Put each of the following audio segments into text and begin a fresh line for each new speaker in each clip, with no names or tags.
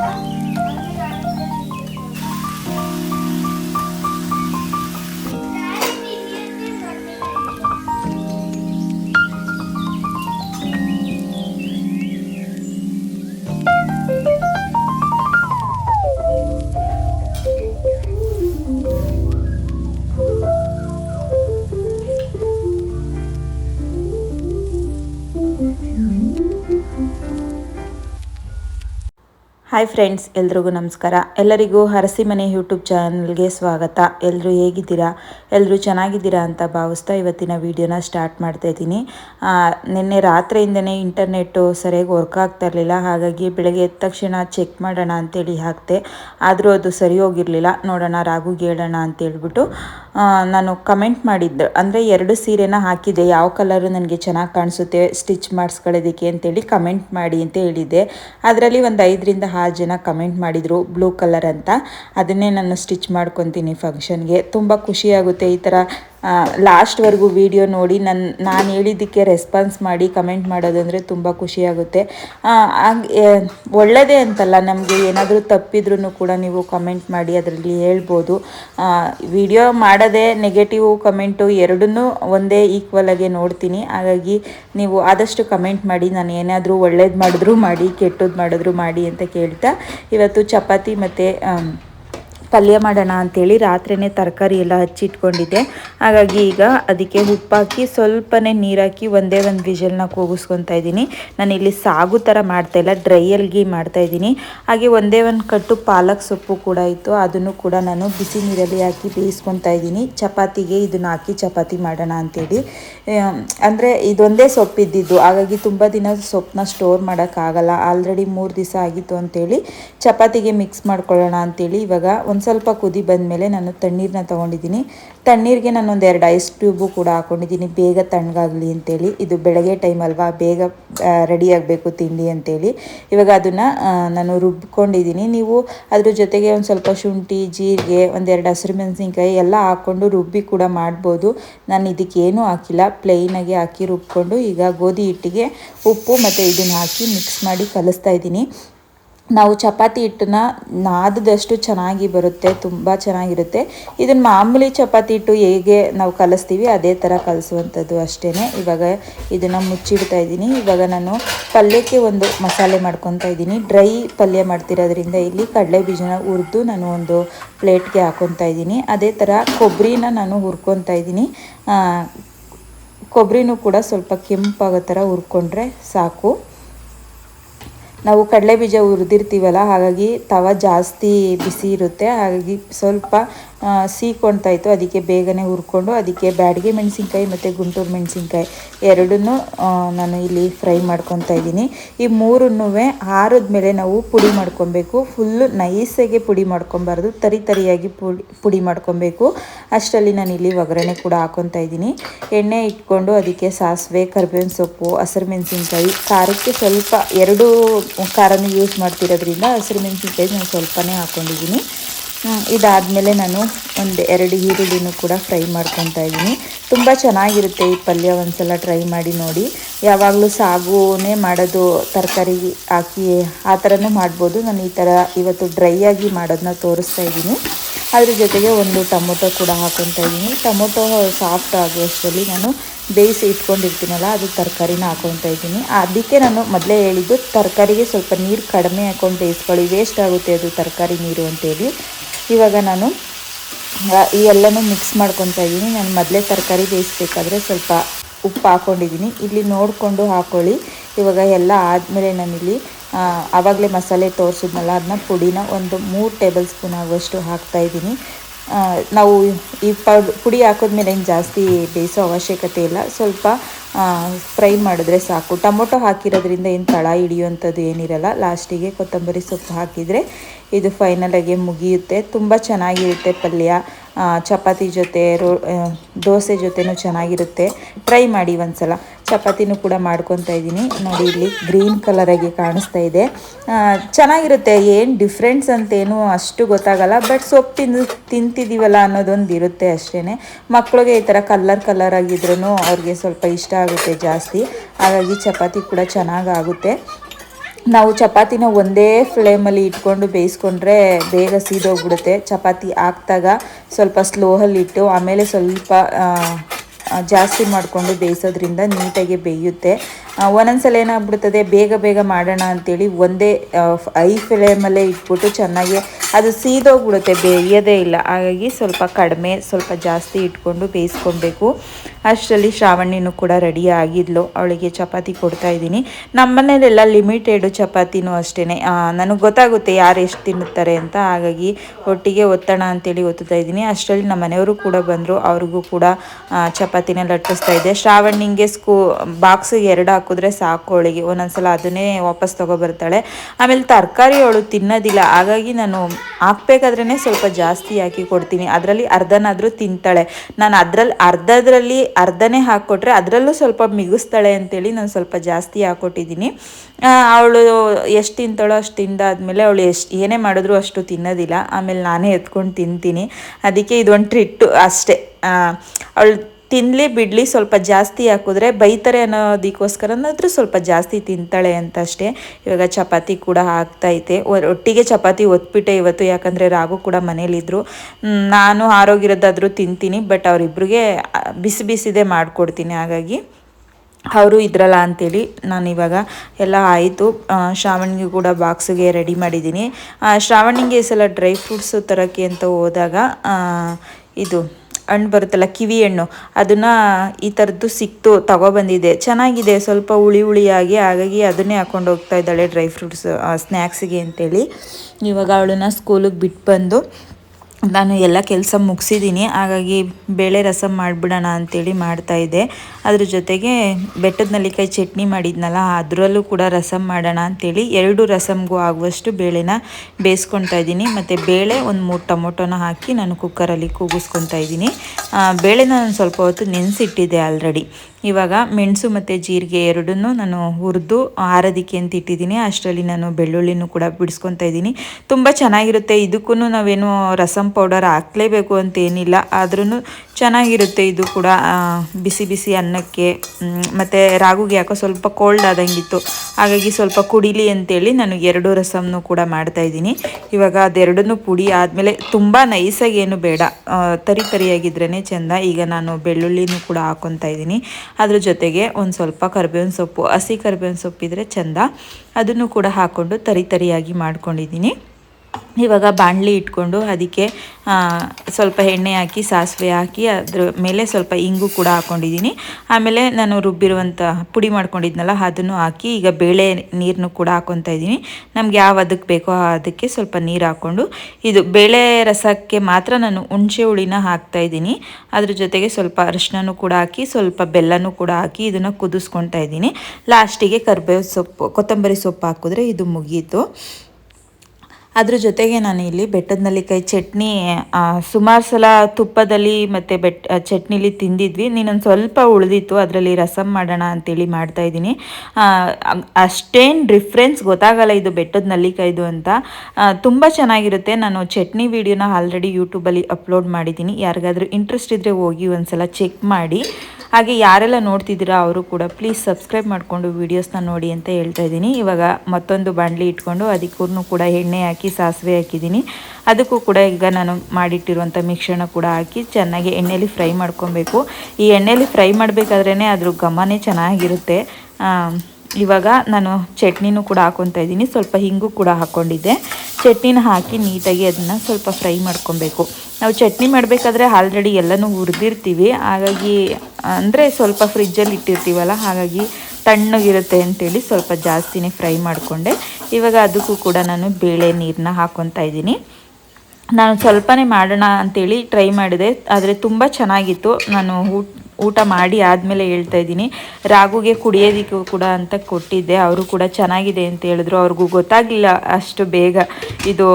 Bye. Hi friends ಎಲ್ರಿಗೂ ನಮಸ್ಕಾರ. ಎಲ್ಲರಿಗೂ ಹರಸಿ ಮನೆ ಯೂಟ್ಯೂಬ್ ಚಾನಲ್ಗೆ ಸ್ವಾಗತ. ಎಲ್ಲರೂ ಹೇಗಿದ್ದೀರಾ? ಎಲ್ಲರೂ ಚೆನ್ನಾಗಿದ್ದೀರಾ ಅಂತ ಭಾವಿಸ್ತಾ ಇವತ್ತಿನ ವಿಡಿಯೋನ ಸ್ಟಾರ್ಟ್ ಮಾಡ್ತಾ ಇದ್ದೀನಿ. ನಿನ್ನೆ ರಾತ್ರಿಯಿಂದನೇ ಇಂಟರ್ನೆಟ್ಟು ಸರಿಯಾಗಿ ವರ್ಕ್ ಆಗ್ತಾ ಇರಲಿಲ್ಲ. ಹಾಗಾಗಿ ಬೆಳಗ್ಗೆ ಎದ್ದ ತಕ್ಷಣ ಚೆಕ್ ಮಾಡೋಣ ಅಂತೇಳಿ ಹಾಕ್ತೆ ಆದರೂ ಅದು ಸರಿ ಹೋಗಿರಲಿಲ್ಲ. ನೋಡೋಣ ರಾಗು ಹೇಳೋಣ ಅಂತ ಹೇಳ್ಬಿಟ್ಟು ನಾನು ಕಮೆಂಟ್ ಮಾಡಿದ್ದು. ಅಂದರೆ ಎರಡು ಸೀರೆನ ಹಾಕಿದೆ ಯಾವ ಕಲರು ನನಗೆ ಚೆನ್ನಾಗಿ ಕಾಣಿಸುತ್ತೆ ಸ್ಟಿಚ್ ಮಾಡಿಸ್ಕೊಳ್ಳೋದಕ್ಕೆ ಅಂತೇಳಿ ಕಮೆಂಟ್ ಮಾಡಿ ಅಂತ ಹೇಳಿದ್ದೆ. ಅದರಲ್ಲಿ ಒಂದು ಐದರಿಂದ ಆರು ಜನ ಕಮೆಂಟ್ ಮಾಡಿದರು, ಬ್ಲೂ ಕಲರ್ ಅಂತ. ಅದನ್ನೇ ನಾನು ಸ್ಟಿಚ್ ಮಾಡ್ಕೊತೀನಿ ಫಂಕ್ಷನ್ಗೆ. ತುಂಬ ಖುಷಿಯಾಗುತ್ತೆ ಈ ಥರ ಲಾಸ್ಟ್ವರೆಗೂ ವಿಡಿಯೋ ನೋಡಿ ನನ್ನ ನಾನು ಹೇಳಿದ್ದಕ್ಕೆ ರೆಸ್ಪಾನ್ಸ್ ಮಾಡಿ ಕಮೆಂಟ್ ಮಾಡೋದಂದರೆ ತುಂಬ ಖುಷಿಯಾಗುತ್ತೆ ಒಳ್ಳೆಯದೇ ಅಂತಲ್ಲ, ನಮಗೆ ಏನಾದರೂ ತಪ್ಪಿದ್ರೂ ಕೂಡ ನೀವು ಕಮೆಂಟ್ ಮಾಡಿ, ಅದರಲ್ಲಿ ಹೇಳ್ಬೋದು. ವಿಡಿಯೋ ಮಾಡೋದೇ ನೆಗೆಟಿವ್ ಕಮೆಂಟು ಎರಡನ್ನೂ ಒಂದೇ ಈಕ್ವಲ್ ಆಗಿ ನೋಡ್ತೀನಿ. ಹಾಗಾಗಿ ನೀವು ಆದಷ್ಟು ಕಮೆಂಟ್ ಮಾಡಿ, ನಾನು ಏನಾದರೂ ಒಳ್ಳೇದು ಮಾಡಿದ್ರು ಮಾಡಿ ಕೆಟ್ಟದ್ದು ಮಾಡಿದ್ರು ಮಾಡಿ ಅಂತ ಕೇಳ್ತಾ, ಇವತ್ತು ಚಪಾತಿ ಮತ್ತು ಪಲ್ಯ ಮಾಡೋಣ ಅಂಥೇಳಿ ರಾತ್ರಿನೇ ತರಕಾರಿ ಎಲ್ಲ ಹಚ್ಚಿಟ್ಕೊಂಡಿದ್ದೆ. ಹಾಗಾಗಿ ಈಗ ಅದಕ್ಕೆ ಉಪ್ಪಾಕಿ ಸ್ವಲ್ಪನೇ ನೀರಾಕಿ ಒಂದೇ ಒಂದು ವಿಜಲ್ನ ಕೂಗಿಸ್ಕೊತಾ ಇದ್ದೀನಿ. ನಾನು ಇಲ್ಲಿ ಸಾಗು ಥರ ಮಾಡ್ತಾ ಇಲ್ಲ ಡ್ರೈಯಲ್ಗಿ ಮಾಡ್ತಾ ಇದ್ದೀನಿ. ಹಾಗೆ ಒಂದೇ ಒಂದು ಕಟ್ಟು ಪಾಲಕ್ ಸೊಪ್ಪು ಕೂಡ ಇತ್ತು, ಅದನ್ನು ಕೂಡ ನಾನು ಬಿಸಿ ನೀರಲ್ಲಿ ಹಾಕಿ ಬೇಯಿಸ್ಕೊತಾ ಇದ್ದೀನಿ. ಚಪಾತಿಗೆ ಇದನ್ನು ಹಾಕಿ ಚಪಾತಿ ಮಾಡೋಣ ಅಂತೇಳಿ. ಅಂದರೆ ಇದೊಂದೇ ಸೊಪ್ಪಿದ್ದಿದ್ದು, ಹಾಗಾಗಿ ತುಂಬ ದಿನ ಸೊಪ್ಪನ್ನ ಸ್ಟೋರ್ ಮಾಡೋಕ್ಕಾಗಲ್ಲ ಆಲ್ರೆಡಿ ಮೂರು ದಿವಸ ಆಗಿತ್ತು ಅಂತೇಳಿ ಚಪಾತಿಗೆ ಮಿಕ್ಸ್ ಮಾಡ್ಕೊಳ್ಳೋಣ ಅಂತೇಳಿ ಇವಾಗ ಒಂದು ಸ್ವಲ್ಪ ಕುದಿ ಬಂದಮೇಲೆ ನಾನು ತಣ್ಣೀರನ್ನ ತೊಗೊಂಡಿದ್ದೀನಿ. ತಣ್ಣೀರಿಗೆ ನಾನು ಒಂದು ಎರಡು ಐಸ್ ಟ್ಯೂಬು ಕೂಡ ಹಾಕ್ಕೊಂಡಿದ್ದೀನಿ ಬೇಗ ತಣ್ಣಗಾಗಲಿ ಅಂತೇಳಿ. ಇದು ಬೆಳಗ್ಗೆ ಟೈಮ್ ಅಲ್ವಾ? ಬೇಗ ರೆಡಿ ಆಗಬೇಕು ತಿಂಡಿ ಅಂತೇಳಿ. ಇವಾಗ ಅದನ್ನು ನಾನು ರುಬ್ಕೊಂಡಿದ್ದೀನಿ. ನೀವು ಅದ್ರ ಜೊತೆಗೆ ಒಂದು ಸ್ವಲ್ಪ ಶುಂಠಿ, ಜೀರಿಗೆ ಒಂದೆರಡು ಹಸಿರು ಮೆಣಸಿನ್ಕಾಯಿ ಎಲ್ಲ ಹಾಕ್ಕೊಂಡು ರುಬ್ಬಿ ಕೂಡ ಮಾಡ್ಬೋದು. ನಾನು ಇದಕ್ಕೇನೂ ಹಾಕಿಲ್ಲ. ಪ್ಲೈನಾಗಿ ಹಾಕಿ ರುಬ್ಕೊಂಡು ಈಗ ಗೋಧಿ ಹಿಟ್ಟಿಗೆ ಉಪ್ಪು ಮತ್ತು ಇದನ್ನು ಹಾಕಿ ಮಿಕ್ಸ್ ಮಾಡಿ ಕಲಿಸ್ತಾ ಇದ್ದೀನಿ. ನಾವು ಚಪಾತಿ ಹಿಟ್ಟನ್ನ ನಾದದಷ್ಟು ಚೆನ್ನಾಗಿ ಬರುತ್ತೆ, ತುಂಬ ಚೆನ್ನಾಗಿರುತ್ತೆ. ಇದನ್ನು ಮಾಮೂಲಿ ಚಪಾತಿ ಹಿಟ್ಟು ಹೇಗೆ ನಾವು ಕಲಿಸ್ತೀವಿ, ಅದೇ ಥರ ಕಲಿಸುವಂಥದ್ದು ಅಷ್ಟೇ ಇವಾಗ ಇದನ್ನು ಮುಚ್ಚಿಡ್ತಾ ಇದ್ದೀನಿ. ಇವಾಗ ನಾನು ಪಲ್ಯಕ್ಕೆ ಒಂದು ಮಸಾಲೆ ಮಾಡ್ಕೊತಾ ಇದ್ದೀನಿ. ಡ್ರೈ ಪಲ್ಯ ಮಾಡ್ತಿರೋದ್ರಿಂದ ಇಲ್ಲಿ ಕಡಲೆ ಬೀಜನ ಹುರಿದು ನಾನು ಒಂದು ಪ್ಲೇಟ್ಗೆ ಹಾಕೊತಾ ಇದ್ದೀನಿ. ಅದೇ ಥರ ಕೊಬ್ಬರಿನ ನಾನು ಹುರ್ಕೊತಾ ಇದ್ದೀನಿ. ಕೊಬ್ಬರಿನೂ ಕೂಡ ಸ್ವಲ್ಪ ಕೆಂಪಾಗೋ ಥರ ಹುರ್ಕೊಂಡ್ರೆ ಸಾಕು. ನಾವು ಕಡಲೆ ಬೀಜ ಹುರಿದಿರ್ತೀವಲ್ಲ, ಹಾಗಾಗಿ ತವ ಜಾಸ್ತಿ ಬಿಸಿ ಇರುತ್ತೆ. ಹಾಗಾಗಿ ಸ್ವಲ್ಪ ಸೀಕೊಳ್ತಾ ಇತ್ತು. ಅದಕ್ಕೆ ಬೇಗನೆ ಹುರ್ಕೊಂಡು ಅದಕ್ಕೆ ಬ್ಯಾಡಿಗೆ ಮೆಣಸಿನ್ಕಾಯಿ ಮತ್ತು ಗುಂಟೂರು ಮೆಣಸಿನ್ಕಾಯಿ ಎರಡನ್ನೂ ನಾನು ಇಲ್ಲಿ ಫ್ರೈ ಮಾಡ್ಕೊತಾ ಇದ್ದೀನಿ. ಈ ಮೂರನ್ನೂ ಮೇಲೆ ನಾವು ಪುಡಿ ಮಾಡ್ಕೊಬೇಕು. ಫುಲ್ಲು ನೈಸಾಗೆ ಪುಡಿ ಮಾಡ್ಕೊಬಾರ್ದು. ತರಿ ತರಿಯಾಗಿ ಪುಡಿ ಪುಡಿ ಮಾಡ್ಕೊಬೇಕು. ಅಷ್ಟರಲ್ಲಿ ನಾನು ಇಲ್ಲಿ ಒಗ್ಗರಣೆ ಕೂಡ ಹಾಕೊತಾ ಇದ್ದೀನಿ. ಎಣ್ಣೆ ಇಟ್ಕೊಂಡು ಅದಕ್ಕೆ ಸಾಸಿವೆ, ಕರ್ಬೇವಿನ ಸೊಪ್ಪು, ಹಸಿರು ಮೆಣಸಿನ್ಕಾಯಿ, ಖಾರಕ್ಕೆ ಸ್ವಲ್ಪ ಎರಡು ಖಾರನೂ ಯೂಸ್ ಮಾಡ್ತಿರೋದ್ರಿಂದ ಹಸಿರು ಮೆಣಸಿನ್ಕಾಯಿ ನಾನು ಸ್ವಲ್ಪನೇ ಹಾಕ್ಕೊಂಡಿದ್ದೀನಿ ಇದಾದಮೇಲೆ ನಾನು ಒಂದು ಎರಡು ಈರುಳ್ಳಿನೂ ಕೂಡ ಫ್ರೈ ಮಾಡ್ಕೊತಾ ಇದ್ದೀನಿ. ತುಂಬ ಚೆನ್ನಾಗಿರುತ್ತೆ ಈ ಪಲ್ಯ ಒಂದ್ಸಲ ಟ್ರೈ ಮಾಡಿ ನೋಡಿ. ಯಾವಾಗಲೂ ಸಾಗುನೇ ಮಾಡೋದು, ತರಕಾರಿ ಹಾಕಿ ಆ ಥರನೂ ಮಾಡ್ಬೋದು. ನಾನು ಈ ಥರ ಇವತ್ತು ಡ್ರೈ ಆಗಿ ಮಾಡೋದನ್ನ ತೋರಿಸ್ತಾ ಇದ್ದೀನಿ. ಅದ್ರ ಜೊತೆಗೆ ಒಂದು ಟೊಮೊಟೊ ಕೂಡ ಹಾಕೊತಾ ಇದ್ದೀನಿ. ಟೊಮೊಟೊ ಸಾಫ್ಟ್ ಆಗುವಷ್ಟರಲ್ಲಿ ನಾನು ಬೇಯಿಸಿ ಇಟ್ಕೊಂಡಿರ್ತೀನಲ್ಲ, ಅದು ತರಕಾರಿನ ಹಾಕೊತಾ ಇದ್ದೀನಿ. ಅದಕ್ಕೆ ನಾನು ಮೊದಲೇ ಹೇಳಿದ್ದು, ತರಕಾರಿಗೆ ಸ್ವಲ್ಪ ನೀರು ಕಡಿಮೆ ಹಾಕೊಂಡು ಬೇಯಿಸ್ಕೊಳ್ಳಿ. ವೇಸ್ಟ್ ಆಗುತ್ತೆ ಅದು ತರಕಾರಿ ನೀರು ಅಂತೇಳಿ. ಇವಾಗ ನಾನು ಈ ಎಲ್ಲನೂ ಮಿಕ್ಸ್ ಮಾಡ್ಕೊತಾ ಇದ್ದೀನಿ. ನಾನು ಮೊದಲೇ ತರಕಾರಿ ಬೇಯಿಸ್ಬೇಕಾದ್ರೆ ಸ್ವಲ್ಪ ಉಪ್ಪು ಹಾಕ್ಕೊಂಡಿದ್ದೀನಿ ಇಲ್ಲಿ ನೋಡಿಕೊಂಡು ಹಾಕ್ಕೊಳ್ಳಿ ಇವಾಗ ಎಲ್ಲ ಆದಮೇಲೆ ನಾನಿಲ್ಲಿ ಆವಾಗಲೇ ಮಸಾಲೆ ತೋರಿಸಿದ್ನಲ್ಲ, ಅದನ್ನ ಪುಡಿನ ಒಂದು ಮೂರು ಟೇಬಲ್ ಸ್ಪೂನ್ ಆಗುವಷ್ಟು ಹಾಕ್ತಾಯಿದ್ದೀನಿ ನಾವು ಈ ಪೌಡ್ ಹಾಕಿದ್ಮೇಲೆ ಏನು ಜಾಸ್ತಿ ಬೇಯಿಸೋ ಅವಶ್ಯಕತೆ ಇಲ್ಲ. ಸ್ವಲ್ಪ ಫ್ರೈ ಮಾಡಿದ್ರೆ ಸಾಕು. ಟೊಮೊಟೊ ಹಾಕಿರೋದ್ರಿಂದ ಏನು ತಳ ಹಿಡಿಯುವಂಥದ್ದು ಏನಿರಲ್ಲ. ಲಾಸ್ಟಿಗೆ ಕೊತ್ತಂಬರಿ ಸೊಪ್ಪು ಹಾಕಿದರೆ ಇದು ಫೈನಲಾಗಿ ಮುಗಿಯುತ್ತೆ. ತುಂಬ ಚೆನ್ನಾಗಿರುತ್ತೆ ಪಲ್ಯ. ಚಪಾತಿ ಜೊತೆ, ರೋ ದೋಸೆ ಜೊತೆನೂ ಚೆನ್ನಾಗಿರುತ್ತೆ. ಟ್ರೈ ಮಾಡಿ ಒಂದ್ಸಲ. ಚಪಾತಿನೂ ಕೂಡ ಮಾಡ್ಕೊತಾ ಇದ್ದೀನಿ. ನೋಡಿ ಇಲ್ಲಿ ಗ್ರೀನ್ ಕಲರಾಗಿ ಕಾಣಿಸ್ತಾ ಇದೆ. ಚೆನ್ನಾಗಿರುತ್ತೆ. ಏನು ಡಿಫ್ರೆನ್ಸ್ ಅಂತೇನು ಅಷ್ಟು ಗೊತ್ತಾಗಲ್ಲ. ಬಟ್ ಸೊಪ್ಪು ತಿಂದು ತಿಂತಿದ್ದೀವಲ್ಲ ಅನ್ನೋದೊಂದು ಇರುತ್ತೆ ಅಷ್ಟೇ ಮಕ್ಕಳಿಗೆ ಈ ಥರ ಕಲರ್ ಆಗಿದ್ರೂ ಅವ್ರಿಗೆ ಸ್ವಲ್ಪ ಇಷ್ಟ ಆಗುತ್ತೆ ಜಾಸ್ತಿ. ಹಾಗಾಗಿ ಚಪಾತಿ ಕೂಡ ಚೆನ್ನಾಗಾಗುತ್ತೆ. ನಾವು ಚಪಾತಿನ ಒಂದೇ ಫ್ಲೇಮಲ್ಲಿ ಇಟ್ಕೊಂಡು ಬೇಯಿಸ್ಕೊಂಡ್ರೆ ಬೇಗ ಸೀದೋಗ್ಬಿಡುತ್ತೆ. ಚಪಾತಿ ಹಾಕ್ದಾಗ ಸ್ವಲ್ಪ ಸ್ಲೋಹಲ್ಲಿ ಇಟ್ಟು ಆಮೇಲೆ ಸ್ವಲ್ಪ ಜಾಸ್ತಿ ಮಾಡಿಕೊಂಡು ಬೇಯಿಸೋದ್ರಿಂದ ನೀಟಾಗಿ ಬೇಯುತ್ತೆ. ಒಂದೊಂದ್ಸಲ ಏನಾಗ್ಬಿಡ್ತದೆ, ಬೇಗ ಬೇಗ ಮಾಡೋಣ ಅಂತೇಳಿ ಒಂದೇ ಐ ಫ್ಲೇಮಲ್ಲೇ ಇಟ್ಬಿಟ್ಟು ಚೆನ್ನಾಗಿ ಅದು ಸೀದೋಗ್ಬಿಡುತ್ತೆ ಬೇಯೋದೇ ಇಲ್ಲ. ಹಾಗಾಗಿ ಸ್ವಲ್ಪ ಕಡಿಮೆ, ಸ್ವಲ್ಪ ಜಾಸ್ತಿ ಇಟ್ಕೊಂಡು ಬೇಯಿಸ್ಕೊಬೇಕು. ಅಷ್ಟರಲ್ಲಿ ಶ್ರಾವಣಿನೂ ಕೂಡ ರೆಡಿ ಆಗಿದ್ಲು. ಅವಳಿಗೆ ಚಪಾತಿ ಕೊಡ್ತಾ ಇದ್ದೀನಿ. ನಮ್ಮನೇಲೆಲ್ಲ ಲಿಮಿಟೆಡು ಚಪಾತಿನೂ ಅಷ್ಟೇ ನನಗೆ ಗೊತ್ತಾಗುತ್ತೆ ಯಾರು ಎಷ್ಟು ತಿನ್ನುತ್ತಾರೆ ಅಂತ. ಹಾಗಾಗಿ ಒಟ್ಟಿಗೆ ಒತ್ತಣ ಅಂತೇಳಿ ಒತ್ತುತ್ತಾ ಇದ್ದೀನಿ. ಅಷ್ಟರಲ್ಲಿ ನಮ್ಮ ಮನೆಯವರು ಕೂಡ ಬಂದರು. ಅವ್ರಿಗೂ ಕೂಡ ಚಪಾತಿನ ಲಟ್ಟಿಸ್ತಾ ಇದ್ದೆ. ಶ್ರಾವಣಿಗೆ ಸ್ಕೂ ಬಾಕ್ಸಿಗೆ ಎರಡು ಹಾಕಿದ್ರೆ ಸಾಕು ಅವಳಿಗೆ. ಒಂದೊಂದ್ಸಲ ಅದನ್ನೇ ವಾಪಸ್ ತೊಗೊಬರ್ತಾಳೆ ಆಮೇಲೆ ತರಕಾರಿ ಅವಳು ತಿನ್ನೋದಿಲ್ಲ. ಹಾಗಾಗಿ ನಾನು ಹಾಕ್ಬೇಕಾದ್ರೇ ಸ್ವಲ್ಪ ಜಾಸ್ತಿ ಹಾಕಿ ಕೊಡ್ತೀನಿ. ಅದರಲ್ಲಿ ಅರ್ಧನಾದರೂ ತಿಂತಾಳೆ. ನಾನು ಅದರಲ್ಲಿ ಅರ್ಧದ್ರಲ್ಲಿ ಅರ್ಧನೇ ಹಾಕ್ಕೊಟ್ರೆ ಅದರಲ್ಲೂ ಸ್ವಲ್ಪ ಮಿಗಿಸ್ತಾಳೆ ಅಂತೇಳಿ ನಾನು ಸ್ವಲ್ಪ ಜಾಸ್ತಿ ಹಾಕ್ಕೊಟ್ಟಿದ್ದೀನಿ. ಅವಳು ಎಷ್ಟು ತಿಂತಾಳೋ ಅಷ್ಟು ತಿಂದಾದ್ಮೇಲೆ ಅವಳು ಎಷ್ಟು ಏನೇ ಮಾಡಿದ್ರು ಅಷ್ಟು ತಿನ್ನೋದಿಲ್ಲ. ಆಮೇಲೆ ನಾನೇ ಎತ್ಕೊಂಡು ತಿಂತೀನಿ. ಅದಕ್ಕೆ ಇದೊಂದು ಟ್ರಿಟ್ಟು ಅಷ್ಟೇ. ಅವಳು ತಿನ್ನಲಿ ಬಿಡಲಿ, ಸ್ವಲ್ಪ ಜಾಸ್ತಿ ಹಾಕಿದ್ರೆ ಬೈತಾರೆ ಅನ್ನೋದಕ್ಕೋಸ್ಕರನಾದರೂ ಸ್ವಲ್ಪ ಜಾಸ್ತಿ ತಿಂತಾಳೆ ಅಂತ ಅಷ್ಟೇ. ಇವಾಗ ಚಪಾತಿ ಕೂಡ ಒ- ಒಟ್ಟಿಗೆ ಚಪಾತಿ ಒತ್ಬಿಟ್ಟೆ ಇವತ್ತು, ಯಾಕಂದರೆ ರಾಗು ಕೂಡ ಮನೇಲಿದ್ದರು ನಾನು ಆರೋಗಿರೋದಾದರೂ ತಿಂತೀನಿ, ಬಟ್ ಅವರಿಬ್ರಿಗೆ ಬಿಸಿ ಬಿಸಿದೇ ಮಾಡಿಕೊಡ್ತೀನಿ. ಹಾಗಾಗಿ ಅವರು ಇದ್ರಲ್ಲ ಅಂತೇಳಿ ನಾನು ಇವಾಗ ಎಲ್ಲ ಆಯಿತು. ಶ್ರಾವಣಿಗೆ ಕೂಡ ಬಾಕ್ಸಿಗೆ ರೆಡಿ ಮಾಡಿದ್ದೀನಿ. ಶ್ರಾವಣಿಗೆ ಈ ಸಲ ಡ್ರೈ ಫ್ರೂಟ್ಸು ತರೋಕ್ಕೆ ಅಂತ ಹೋದಾಗ ಇದು ಹಣ್ಣು ಬರುತ್ತಲ್ಲ, ಕಿವಿ ಹಣ್ಣು, ಅದನ್ನು ಈ ಥರದ್ದು ಸಿಕ್ತು, ತಗೊಬಂದಿದೆ. ಚೆನ್ನಾಗಿದೆ, ಸ್ವಲ್ಪ ಹುಳಿ ಹುಳಿಯಾಗಿ, ಹಾಗಾಗಿ ಅದನ್ನೇ ಹಾಕೊಂಡು ಹೋಗ್ತಾ ಇದ್ದಾಳೆ ಡ್ರೈ ಫ್ರೂಟ್ಸ್ ಸ್ನ್ಯಾಕ್ಸಿಗೆ ಅಂತೇಳಿ. ಇವಾಗ ಅವಳನ್ನ ಸ್ಕೂಲಿಗೆ ಬಿಟ್ಟು ಬಂದು, ನಾನು ಎಲ್ಲ ಕೆಲಸ ಮುಗಿಸಿದ್ದೀನಿ ಹಾಗಾಗಿ ಬೇಳೆ ರಸಮ್ ಮಾಡಿಬಿಡೋಣ ಅಂತೇಳಿ ಮಾಡ್ತಾಯಿದ್ದೆ ಅದ್ರ ಜೊತೆಗೆ ಬೆಟ್ಟದ ನಲ್ಲಿಕಾಯಿ ಚಟ್ನಿ ಮಾಡಿದ್ನಲ್ಲ, ಅದರಲ್ಲೂ ಕೂಡ ರಸಮ್ ಮಾಡೋಣ ಅಂತೇಳಿ ಎರಡು ರಸಮ್ಗೂ ಆಗುವಷ್ಟು ಬೇಳೆನ ಬೇಯಿಸ್ಕೊತಾ ಇದ್ದೀನಿ. ಮತ್ತು ಬೇಳೆ ಒಂದು ಮೂರು ಟೊಮೊಟೊನ ಹಾಕಿ ನಾನು ಕುಕ್ಕರಲ್ಲಿ ಕೂಗಿಸ್ಕೊತಾ ಇದ್ದೀನಿ. ಬೇಳೆನ ನಾನು ಸ್ವಲ್ಪ ಹೊತ್ತು ನೆನೆಸಿಟ್ಟಿದ್ದೆ ಆಲ್ರೆಡಿ. ಇವಾಗ ಮೆಣಸು ಮತ್ತು ಜೀರಿಗೆ ಎರಡನ್ನೂ ನಾನು ಹುರಿದು ಆರೋದಕ್ಕೆ ಅಂತ ಇಟ್ಟಿದ್ದೀನಿ. ಅಷ್ಟರಲ್ಲಿ ನಾನು ಬೆಳ್ಳುಳ್ಳಿನೂ ಕೂಡ ಬಿಡಿಸ್ಕೊತಾ ಇದ್ದೀನಿ. ತುಂಬ ಚೆನ್ನಾಗಿರುತ್ತೆ. ಇದಕ್ಕೂ ನಾವೇನು ರಸಮ್ ಪೌಡರ್ ಹಾಕ್ಲೇಬೇಕು ಅಂತೇನಿಲ್ಲ ಆದ್ರೂ ಚೆನ್ನಾಗಿರುತ್ತೆ. ಇದು ಕೂಡ ಬಿಸಿ ಬಿಸಿ ಬಿಸಿ ಅನ್ನಕ್ಕೆ ಮತ್ತು ರಾಗುಗೆ ಯಾಕೋ ಸ್ವಲ್ಪ ಕೋಲ್ಡ್ ಆದಂಗಿತ್ತು. ಹಾಗಾಗಿ ಸ್ವಲ್ಪ ಕುಡಿಲಿ ಅಂತೇಳಿ ನಾನು ಎರಡು ರಸಮ್ನು ಕೂಡ ಮಾಡ್ತಾ ಇದ್ದೀನಿ. ಇವಾಗ ಅದೆರಡನ್ನೂ ಪುಡಿ ಆದಮೇಲೆ ತುಂಬ ನೈಸಾಗಿ ಏನು ಬೇಡ. ತರಿ ತರಿಯಾಗಿದ್ರೇ ಚೆಂದ. ಈಗ ನಾನು ಬೆಳ್ಳುಳ್ಳಿನೂ ಕೂಡ ಹಾಕೊತಾ ಇದ್ದೀನಿ. ಅದ್ರ ಜೊತೆಗೆ ಒಂದು ಸ್ವಲ್ಪ ಕರ್ಬೇವಿನ ಸೊಪ್ಪು, ಹಸಿ ಕರಿಬೇವಿನ ಸೊಪ್ಪಿದ್ರೆ ಚೆಂದ. ಅದನ್ನು ಕೂಡ ಹಾಕ್ಕೊಂಡು ತರಿ ತರಿಯಾಗಿ ಮಾಡ್ಕೊಂಡಿದ್ದೀನಿ. ಇವಾಗ ಬಾಣಲಿ ಇಟ್ಕೊಂಡು ಅದಕ್ಕೆ ಸ್ವಲ್ಪ ಎಣ್ಣೆ ಹಾಕಿ, ಸಾಸಿವೆ ಹಾಕಿ, ಅದ್ರ ಮೇಲೆ ಸ್ವಲ್ಪ ಇಂಗು ಕೂಡ ಹಾಕ್ಕೊಂಡಿದ್ದೀನಿ ಆಮೇಲೆ ನಾನು ರುಬ್ಬಿರುವಂಥ ಪುಡಿ ಮಾಡ್ಕೊಂಡಿದ್ನಲ್ಲ, ಅದನ್ನು ಹಾಕಿ ಈಗ ಬೇಳೆ ನೀರನ್ನು ಕೂಡ ಹಾಕ್ಕೊತಾ ಇದ್ದೀನಿ. ನಮ್ಗೆ ಯಾವ ಅದಕ್ಕೆ ಬೇಕೋ ಅದಕ್ಕೆ ಸ್ವಲ್ಪ ನೀರು ಹಾಕ್ಕೊಂಡು, ಇದು ಬೇಳೆ ರಸಕ್ಕೆ ಮಾತ್ರ ನಾನು ಹುಣಸೆ ಹುಳಿನ ಹಾಕ್ತಾ ಇದ್ದೀನಿ. ಅದ್ರ ಜೊತೆಗೆ ಸ್ವಲ್ಪ ಅರಿಶಿನೂ ಕೂಡ ಹಾಕಿ, ಸ್ವಲ್ಪ ಬೆಲ್ಲನೂ ಕೂಡ ಹಾಕಿ ಇದನ್ನು ಕುದಿಸ್ಕೊತಾ ಇದ್ದೀನಿ. ಲಾಸ್ಟಿಗೆ ಕರ್ಬೇವು ಸೊಪ್ಪು, ಕೊತ್ತಂಬರಿ ಸೊಪ್ಪು ಹಾಕಿದ್ರೆ ಇದು ಮುಗೀತು. ಅದ್ರ ಜೊತೆಗೆ ನಾನು ಇಲ್ಲಿ ಬೆಟ್ಟದ ನಲ್ಲಿಕಾಯಿ ಚಟ್ನಿ ಸುಮಾರು ಸಲ ತುಪ್ಪದಲ್ಲಿ ಮತ್ತು ಬೆಟ್ ಚಟ್ನಿಲಿ ತಿಂದಿದ್ವಿ. ನೀನೊಂದು ಸ್ವಲ್ಪ ಉಳಿದಿತ್ತು, ಅದರಲ್ಲಿ ರಸಂ ಮಾಡೋಣ ಅಂತೇಳಿ ಮಾಡ್ತಾ ಇದ್ದೀನಿ. ಅಷ್ಟೇನು ಡಿಫ್ರೆನ್ಸ್ ಗೊತ್ತಾಗಲ್ಲ ಇದು ಬೆಟ್ಟದ ನಲ್ಲಿಕಾಯ್ದು ಅಂತ. ತುಂಬ ಚೆನ್ನಾಗಿರುತ್ತೆ. ನಾನು ಚಟ್ನಿ ವಿಡಿಯೋನ ಆಲ್ರೆಡಿ ಯೂಟ್ಯೂಬಲ್ಲಿ ಅಪ್ಲೋಡ್ ಮಾಡಿದ್ದೀನಿ. ಯಾರಿಗಾದರೂ ಇಂಟ್ರೆಸ್ಟ್ ಇದ್ದರೆ ಹೋಗಿ ಒಂದು ಸಲ ಚೆಕ್ ಮಾಡಿ. ಹಾಗೆ ಯಾರೆಲ್ಲ ನೋಡ್ತಿದ್ದೀರಾ ಅವರು ಕೂಡ ಪ್ಲೀಸ್ ಸಬ್ಸ್ಕ್ರೈಬ್ ಮಾಡಿಕೊಂಡು ವೀಡಿಯೋಸ್ನ ನೋಡಿ ಅಂತ ಹೇಳ್ತಾ ಇದ್ದೀನಿ. ಇವಾಗ ಮತ್ತೊಂದು ಬಾಂಡ್ಲಿ ಇಟ್ಕೊಂಡು ಅದಕ್ಕೂ ಕೂಡ ಎಣ್ಣೆ ಹಾಕಿ, ಸಾಸಿವೆ ಹಾಕಿದ್ದೀನಿ. ಅದಕ್ಕೂ ಕೂಡ ಈಗ ನಾನು ಮಾಡಿಟ್ಟಿರುವಂಥ ಮಿಶ್ರಣ ಕೂಡ ಹಾಕಿ ಚೆನ್ನಾಗಿ ಎಣ್ಣೆಯಲ್ಲಿ ಫ್ರೈ ಮಾಡ್ಕೊಬೇಕು. ಈ ಎಣ್ಣೆಯಲ್ಲಿ ಫ್ರೈ ಮಾಡಬೇಕಾದ್ರೇ ಅದ್ರ ಘಮನೇ ಚೆನ್ನಾಗಿರುತ್ತೆ. ಇವಾಗ ನಾನು ಚಟ್ನಿನೂ ಕೂಡ ಹಾಕೊತಾ ಇದ್ದೀನಿ. ಸ್ವಲ್ಪ ಹಿಂಗು ಕೂಡ ಹಾಕ್ಕೊಂಡಿದ್ದೆ ಚಟ್ನಿನ ಹಾಕಿ ನೀಟಾಗಿ ಅದನ್ನು ಸ್ವಲ್ಪ ಫ್ರೈ ಮಾಡ್ಕೊಬೇಕು. ನಾವು ಚಟ್ನಿ ಮಾಡಬೇಕಾದ್ರೆ ಆಲ್ರೆಡಿ ಎಲ್ಲನೂ ಹುರಿದಿರ್ತೀವಿ. ಹಾಗಾಗಿ, ಅಂದರೆ ಸ್ವಲ್ಪ ಫ್ರಿಜ್ಜಲ್ಲಿ ಇಟ್ಟಿರ್ತೀವಲ್ಲ, ಹಾಗಾಗಿ ತಣ್ಣಗಿರುತ್ತೆ ಅಂತೇಳಿ ಸ್ವಲ್ಪ ಜಾಸ್ತಿನೇ ಫ್ರೈ ಮಾಡಿಕೊಂಡೆ. ಇವಾಗ ಅದಕ್ಕೂ ಕೂಡ ನಾನು ಬೇಳೆ ನೀರನ್ನ ಹಾಕ್ಕೊತಾ ಇದ್ದೀನಿ. ನಾನು ಸ್ವಲ್ಪನೇ ಮಾಡೋಣ ಅಂತೇಳಿ ಟ್ರೈ ಮಾಡಿದೆ. ಆದರೆ ತುಂಬ ಚೆನ್ನಾಗಿತ್ತು. ನಾನು ಊಟ ಮಾಡಿ ಆದಮೇಲೆ ಹೇಳ್ತಾ ಇದ್ದೀನಿ. ರಾಗುಗೆ ಕುಡಿಯೋದಕ್ಕೂ ಕೂಡ ಅಂತ ಕೊಟ್ಟಿದ್ದೆ. ಅವರು ಕೂಡ ಚೆನ್ನಾಗಿದೆ ಅಂತ ಹೇಳಿದ್ರು. ಅವ್ರಿಗೂ ಗೊತ್ತಾಗಲಿಲ್ಲ ಅಷ್ಟು ಬೇಗ ಇದು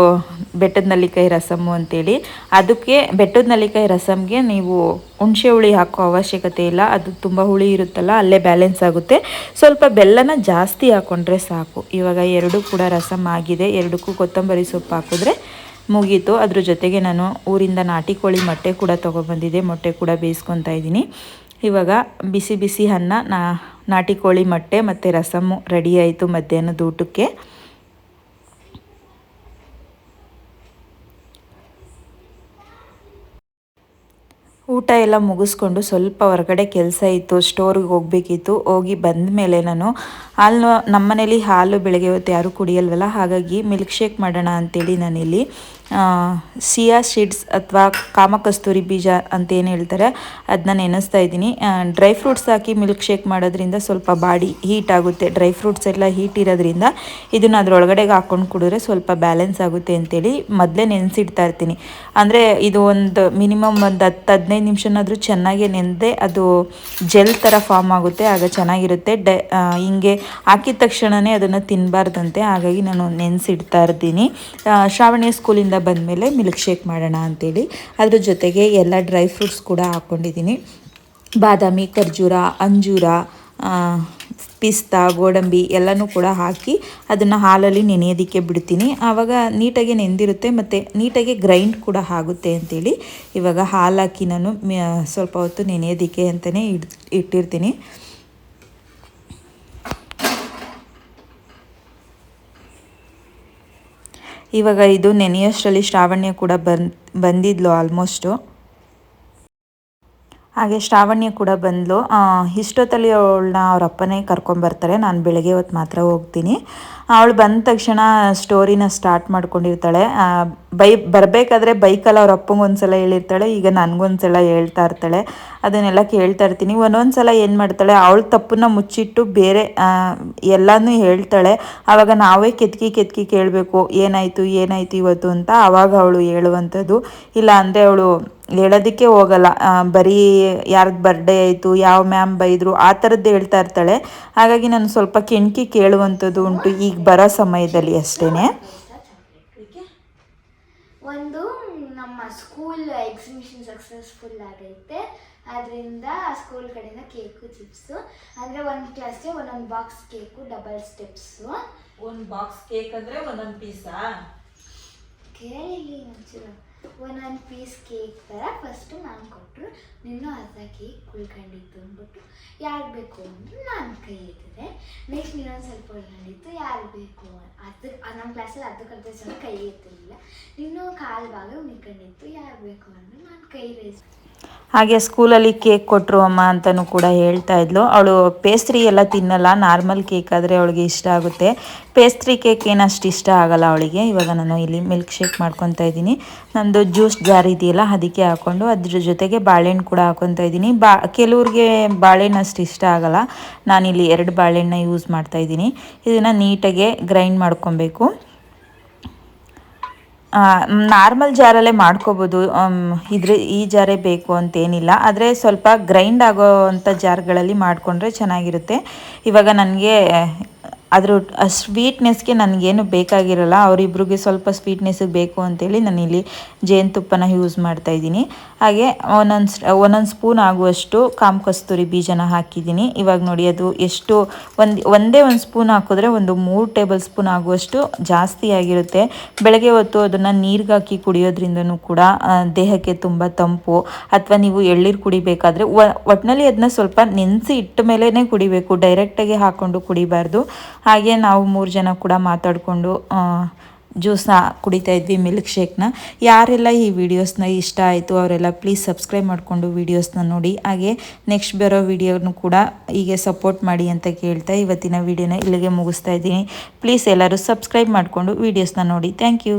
ಬೆಟ್ಟದ ನಲ್ಲಿಕಾಯಿ ರಸಮ್ಮು ಅಂತೇಳಿ. ಅದಕ್ಕೆ ಬೆಟ್ಟದ ನಲ್ಲಿಕಾಯಿ ರಸಮ್ಗೆ ನೀವು ಹುಣಸೆ ಹುಳಿ ಹಾಕೋ ಅವಶ್ಯಕತೆ ಇಲ್ಲ. ಅದು ತುಂಬ ಹುಳಿ ಇರುತ್ತಲ್ಲ, ಅಲ್ಲೇ ಬ್ಯಾಲೆನ್ಸ್ ಆಗುತ್ತೆ. ಸ್ವಲ್ಪ ಬೆಲ್ಲನ ಜಾಸ್ತಿ ಹಾಕ್ಕೊಂಡ್ರೆ ಸಾಕು. ಇವಾಗ ಎರಡೂ ಕೂಡ ರಸಮ್ ಆಗಿದೆ. ಎರಡಕ್ಕೂ ಕೊತ್ತಂಬರಿ ಸೊಪ್ಪು ಹಾಕಿದ್ರೆ ಮುಗೀತು. ಅದ್ರ ಜೊತೆಗೆ ನಾನು ಊರಿಂದ ನಾಟಿ ಕೋಳಿ ಮೊಟ್ಟೆ ಕೂಡ ತೊಗೊಬಂದಿದ್ದೆ. ಮೊಟ್ಟೆ ಕೂಡ ಬೇಯಿಸ್ಕೊತಾ ಇದ್ದೀನಿ. ಇವಾಗ ಬಿಸಿ ಬಿಸಿ ಅನ್ನ ನಾ ನಾಟಿ ಕೋಳಿ ಮೊಟ್ಟೆ ಮತ್ತು ರಸಮ್ಮು ರೆಡಿ ಆಯಿತು ಮಧ್ಯಾಹ್ನದ ಊಟಕ್ಕೆ. ಊಟ ಎಲ್ಲ ಮುಗಿಸ್ಕೊಂಡು ಸ್ವಲ್ಪ ಹೊರಗಡೆ ಕೆಲಸ ಇತ್ತು ಸ್ಟೋರಿಗೆ ಹೋಗಬೇಕಿತ್ತು. ಹೋಗಿ ಬಂದ ಮೇಲೆ ನಾನು ಹಾಲು ನಮ್ಮನೇಲಿ ಹಾಲು ಬೆಳಗ್ಗೆ ಹೊತ್ತು ಯಾರೂ ಕುಡಿಯಲ್ವಲ್ಲ, ಹಾಗಾಗಿ ಮಿಲ್ಕ್ ಶೇಕ್ ಮಾಡೋಣ ಅಂತೇಳಿ ನಾನಿಲ್ಲಿ ಸಿಯಾ ಸೀಡ್ಸ್ ಅಥವಾ ಕಾಮಕಸ್ತೂರಿ ಬೀಜ ಅಂತ ಏನು ಹೇಳ್ತಾರೆ ಅದನ್ನ ನೆನೆಸ್ತಾ ಇದ್ದೀನಿ. ಡ್ರೈ ಫ್ರೂಟ್ಸ್ ಹಾಕಿ ಮಿಲ್ಕ್ ಶೇಕ್ ಮಾಡೋದ್ರಿಂದ ಸ್ವಲ್ಪ ಬಾಡಿ ಹೀಟ್ ಆಗುತ್ತೆ. ಡ್ರೈ ಫ್ರೂಟ್ಸ್ ಎಲ್ಲ ಹೀಟ್ ಇರೋದ್ರಿಂದ ಇದನ್ನು ಅದರೊಳಗಡೆಗೆ ಹಾಕ್ಕೊಂಡು ಕುಡಿದ್ರೆ ಸ್ವಲ್ಪ ಬ್ಯಾಲೆನ್ಸ್ ಆಗುತ್ತೆ ಅಂತೇಳಿ ಮೊದಲೇ ನೆನೆಸಿಡ್ತಾ ಇರ್ತೀನಿ. ಅಂದರೆ ಇದು ಒಂದು ಮಿನಿಮಮ್ ಒಂದು ಹತ್ತು ಹದಿನೈದು ನಿಮಿಷನಾದರೂ ಚೆನ್ನಾಗಿ ನೆನೆದೆ ಅದು ಜೆಲ್ ಥರ ಫಾರ್ಮ್ ಆಗುತ್ತೆ, ಆಗ ಚೆನ್ನಾಗಿರುತ್ತೆ. ಡ ಹಿಂಗೆ ಹಾಕಿದ ತಕ್ಷಣವೇ ಅದನ್ನು ತಿನ್ನಬಾರ್ದಂತೆ ಹಾಗಾಗಿ ನಾನು ನೆನೆಸಿಡ್ತಾ ಇರ್ತೀನಿ. ಶ್ರಾವಣಿಯ ಸ್ಕೂಲಿಂದ ಬಂದಮೇಲೆ ಮಿಲ್ಕ್ ಶೇಕ್ ಮಾಡೋಣ ಅಂತೇಳಿ. ಅದ್ರ ಜೊತೆಗೆ ಎಲ್ಲ ಡ್ರೈ ಫ್ರೂಟ್ಸ್ ಕೂಡ ಹಾಕ್ಕೊಂಡಿದ್ದೀನಿ. ಬಾದಾಮಿ, ಖರ್ಜೂರ, ಅಂಜೂರ ಪಿಸ್ತಾ, ಗೋಡಂಬಿ ಎಲ್ಲನೂ ಕೂಡ ಹಾಕಿ ಅದನ್ನು ಹಾಲಲ್ಲಿ ನೆನೆಯೋದಕ್ಕೆ ಬಿಡ್ತೀನಿ. ಆವಾಗ ನೀಟಾಗಿ ನೆಂದಿರುತ್ತೆ ಮತ್ತು ನೀಟಾಗಿ ಗ್ರೈಂಡ್ ಕೂಡ ಆಗುತ್ತೆ ಅಂತೇಳಿ. ಇವಾಗ ಹಾಲು ಹಾಕಿ ನಾನು ಸ್ವಲ್ಪ ಹೊತ್ತು ನೆನೆಯೋದಕ್ಕೆ ಅಂತಲೇ ಇಟ್ಟಿರ್ತೀನಿ. ಇವಾಗ ಇದು ನೆನೆಯೋಷ್ಟರಲ್ಲಿ ಶ್ರಾವಣ್ಯ ಕೂಡ ಬಂದು, ಬಂದಿದ್ಲು ಆಲ್ಮೋಸ್ಟು ಹಾಗೆ ಶ್ರಾವಣ್ಯ ಕೂಡ ಬಂದಳು ಇಷ್ಟೊತ್ತಲ್ಲಿ ಅವಳನ್ನ ಅವ್ರ ಅಪ್ಪನೇ ಕರ್ಕೊಂಬರ್ತಾರೆ. ನಾನು ಬೆಳಗ್ಗೆ ಹೊತ್ತು ಮಾತ್ರ ಹೋಗ್ತೀನಿ. ಅವಳು ಬಂದ ತಕ್ಷಣ ಸ್ಟೋರಿನ ಸ್ಟಾರ್ಟ್ ಮಾಡ್ಕೊಂಡಿರ್ತಾಳೆ. ಬೈ, ಬರಬೇಕಾದ್ರೆ ಬೈಕಲ್ಲಿ ಅವ್ರ ಅಪ್ಪಂಗೆ ಒಂದ್ಸಲ ಹೇಳಿರ್ತಾಳೆ, ಈಗ ನನಗೊಂದ್ಸಲ ಹೇಳ್ತಾ ಇರ್ತಾಳೆ. ಅದನ್ನೆಲ್ಲ ಕೇಳ್ತಾ ಇರ್ತೀನಿ. ಒಂದೊಂದು ಸಲ ಏನು ಮಾಡ್ತಾಳೆ, ಅವಳು ತಪ್ಪನ್ನ ಮುಚ್ಚಿಟ್ಟು ಬೇರೆ ಎಲ್ಲನೂ ಹೇಳ್ತಾಳೆ. ಆವಾಗ ನಾವೇ ಕೆತ್ಕಿ ಕೆತ್ಕಿ ಕೇಳಬೇಕು, ಏನಾಯಿತು ಏನಾಯಿತು ಇವತ್ತು ಅಂತ ಆವಾಗ ಅವಳು ಹೇಳುವಂಥದ್ದು. ಇಲ್ಲ ಅಂದರೆ ಅವಳು ಹೇಳೋದಕ್ಕೆ ಹೋಗಲ್ಲ. ಬರೀ ಯಾರ್ದು ಬರ್ಡೇ ಆಯಿತು, ಯಾವ ಮ್ಯಾಮ್ ಬೈದರು, ಆ ಥರದ್ದು ಹೇಳ್ತಾ ಇರ್ತಾಳೆ. ಹಾಗಾಗಿ ನಾನು ಸ್ವಲ್ಪ ಕೆಣಕಿ ಕೇಳುವಂಥದ್ದು ಉಂಟು. ಈಗ ಬರೋ ಸಮಯದಲ್ಲಿ ಅಷ್ಟೇ
ಒಂದು ನಮ್ಮ ಸ್ಕೂಲ್ ಎಕ್ಸಿಬಿಷನ್ ಸಕ್ಸಸ್ಫುಲ್ ಆಗೈತೆ. ಅದರಿಂದ ಸ್ಕೂಲ್ ಕಡೆಯಿಂದ ಕೇಕು ಚಿಪ್ಸು ಅಂದರೆ ಒಂದು ಕ್ಲಾಸ್ಗೆ ಒಂದೊಂದು ಬಾಕ್ಸ್ ಕೇಕು ಡಬಲ್ ಸ್ಟೆಪ್ಸು
ಒಂದು ಬಾಕ್ಸ್ ಕೇಕ್ ಅಂದರೆ ಒಂದೊಂದು ಪೀಸಾ
ಕೇಳಿ ಒಂಚೂರು ಒಂದೊಂದು ಪೀಸ್ ಕೇಕ್ ಥರ ಫಸ್ಟು ನಾನು ಕೊಟ್ಟರು ನಿನ್ನೂ ಅರ್ಧ ಕೇಕ್ ಕುಳ್ಕೊಂಡಿತ್ತು ಅಂದ್ಬಿಟ್ಟು. ಯಾರು ಬೇಕು ಅಂದ್ರೆ ನಾನು ಕೈ ಎತ್ತಿದೆ ನೆಕ್ಸ್ಟ್ ಇನ್ನೊಂದು ಸ್ವಲ್ಪ ಉಳ್ಕೊಂಡಿತ್ತು. ಯಾರು ಬೇಕು ಅದು ನಮ್ಮ ಕ್ಲಾಸಲ್ಲಿ ಅದಕ್ಕೆ ಅರ್ಧ ಜನ ಕೈ ಎತ್ತಿರಲಿಲ್ಲ ನಿನ್ನೂ ಕಾಲು ಭಾಗ ಉಳ್ಕೊಂಡಿತ್ತು. ಯಾರು ಬೇಕು ಅಂದ್ರೆ ನಾನು ಕೈ ರೇಸ್
ಹಾಗೆ ಸ್ಕೂಲಲ್ಲಿ ಕೇಕ್ ಕೊಟ್ಟರು ಅಮ್ಮ ಅಂತಲೂ ಕೂಡ ಹೇಳ್ತಾ ಇದ್ಲು. ಅವಳು ಪೇಸ್ಟ್ರಿ ಎಲ್ಲ ತಿನ್ನಲ್ಲ ನಾರ್ಮಲ್ ಕೇಕ್ ಆದರೆ ಅವಳಿಗೆ ಇಷ್ಟ ಆಗುತ್ತೆ. ಪೇಸ್ಟ್ರಿ ಕೇಕ್ ಏನಷ್ಟು ಇಷ್ಟ ಆಗಲ್ಲ ಅವಳಿಗೆ. ಇವಾಗ ನಾನು ಇಲ್ಲಿ ಮಿಲ್ಕ್ ಶೇಕ್ ಮಾಡ್ಕೊತಾ ಇದ್ದೀನಿ. ನಂದು ಜ್ಯೂಸ್ ಜಾರ್ ಇದೆಯಲ್ಲ, ಅದಕ್ಕೆ ಹಾಕ್ಕೊಂಡು ಅದ್ರ ಜೊತೆಗೆ ಬಾಳೆಹಣ್ಣು ಕೂಡ ಹಾಕೊತಾ ಇದ್ದೀನಿ. ಬಾ, ಕೆಲವ್ರಿಗೆ ಬಾಳೆಹಣ್ಣು ಅಷ್ಟು ಇಷ್ಟ ಆಗಲ್ಲ. ನಾನಿಲ್ಲಿ ಎರಡು ಬಾಳೆಹಣ್ಣ ಯೂಸ್ ಮಾಡ್ತಾ ಇದ್ದೀನಿ. ಇದನ್ನು ನೀಟಾಗೆ ಗ್ರೈಂಡ್ ಮಾಡ್ಕೊಬೇಕು. ನಾರ್ಮಲ್ ಜಾರಲ್ಲೇ ಮಾಡ್ಕೋಬೋದು. ಇದ್ರ ಈ ಜಾರೇ ಬೇಕು ಅಂತೇನಿಲ್ಲ. ಆದರೆ ಸ್ವಲ್ಪ ಗ್ರೈಂಡ್ ಆಗೋ ಅಂಥ ಜಾರ್ಗಳಲ್ಲಿ ಮಾಡಿಕೊಂಡ್ರೆ ಚೆನ್ನಾಗಿರುತ್ತೆ. ಇವಾಗ ನನಗೆ ಅದ್ರ ಸ್ವೀಟ್ನೆಸ್ಗೆ ನನಗೇನು ಬೇಕಾಗಿರಲ್ಲ, ಅವರಿಬ್ರಿಗೆ ಸ್ವಲ್ಪ ಸ್ವೀಟ್ನೆಸ್ಗೆ ಬೇಕು ಅಂತೇಳಿ ನಾನಿಲ್ಲಿ ಜೇನುತುಪ್ಪನ ಯೂಸ್ ಮಾಡ್ತಾಯಿದ್ದೀನಿ ಹಾಗೆ ಒಂದೊಂದು ಒಂದೊಂದು ಸ್ಪೂನ್ ಆಗುವಷ್ಟು ಕಾಮ್ ಕಸ್ತೂರಿ ಬೀಜನ ಹಾಕಿದ್ದೀನಿ. ಇವಾಗ ನೋಡಿ ಅದು ಎಷ್ಟು ಒಂದು, ಒಂದೇ ಒಂದು ಸ್ಪೂನ್ ಹಾಕಿದ್ರೆ ಒಂದು ಮೂರು ಟೇಬಲ್ ಸ್ಪೂನ್ ಆಗುವಷ್ಟು ಜಾಸ್ತಿ ಆಗಿರುತ್ತೆ. ಬೆಳಗ್ಗೆ ಹೊತ್ತು ಅದನ್ನು ನೀರಿಗಾಕಿ ಕುಡಿಯೋದ್ರಿಂದನೂ ಕೂಡ ದೇಹಕ್ಕೆ ತುಂಬ ತಂಪು. ಅಥವಾ ನೀವು ಎಳ್ಳೀರು ಕುಡಿಬೇಕಾದ್ರೆ ಒಟ್ಟಿನಲ್ಲಿ ಅದನ್ನ ಸ್ವಲ್ಪ ನೆನೆಸಿ ಇಟ್ಟ ಮೇಲೇ ಕುಡಿಬೇಕು. ಡೈರೆಕ್ಟಾಗಿ ಹಾಕ್ಕೊಂಡು ಕುಡಿಬಾರ್ದು. ಹಾಗೆ ನಾವು ಮೂರು ಜನ ಕೂಡ ಮಾತಾಡಿಕೊಂಡು ಜ್ಯೂಸ್ನ ಕುಡಿತಾ ಇದ್ವಿ ಮಿಲ್ಕ್ ಶೇಕ್ನ ಯಾರೆಲ್ಲ ಈ ವಿಡಿಯೋಸ್ನ ಇಷ್ಟ ಆಯಿತು ಅವರೆಲ್ಲ ಪ್ಲೀಸ್ ಸಬ್ಸ್ಕ್ರೈಬ್ ಮಾಡಿಕೊಂಡು ವೀಡಿಯೋಸ್ನ ನೋಡಿ. ಹಾಗೆ ನೆಕ್ಸ್ಟ್ ಬರೋ ವಿಡಿಯೋನು ಕೂಡ ಹೀಗೆ ಸಪೋರ್ಟ್ ಮಾಡಿ ಅಂತ ಕೇಳ್ತಾ ಇವತ್ತಿನ ವಿಡಿಯೋನ ಇಲ್ಲಿಗೆ ಮುಗಿಸ್ತಾ ಇದ್ದೀನಿ. ಪ್ಲೀಸ್ ಎಲ್ಲರೂ ಸಬ್ಸ್ಕ್ರೈಬ್ ಮಾಡಿಕೊಂಡು ವೀಡಿಯೋಸ್ನ ನೋಡಿ. Thank you